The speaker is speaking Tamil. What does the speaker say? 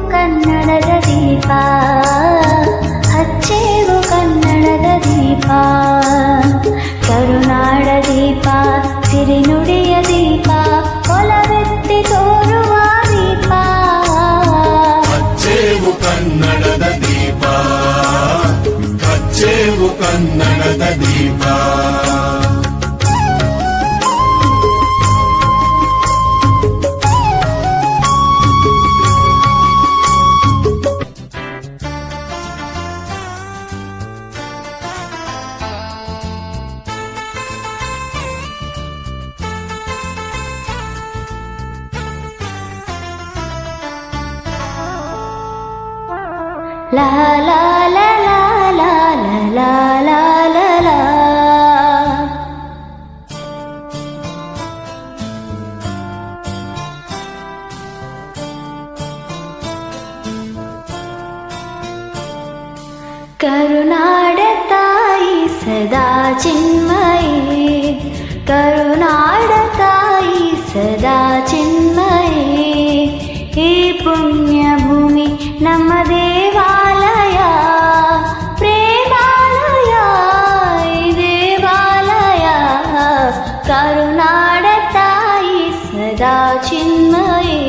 ಕನ್ನಡದ ದೀಪ. ಹಚ್ಚೇವು ಕನ್ನಡದ ದೀಪ. ಕರುನಾಡ ದೀಪ ಸಿರಿನುಡಿಯ ದೀಪ, ಕೊಲವೆತ್ತಿ ತೋರುವ ದೀಪ. ಹಚ್ಚೇವು ಕನ್ನಡದ ದೀಪ. ಹಚ್ಚೇವು ಕನ್ನಡದ ದೀಪ. லா லா லா லா லா லா லா லா லா கருணாட தாய் சதா சின்மயே கருணாட giờ trên nơi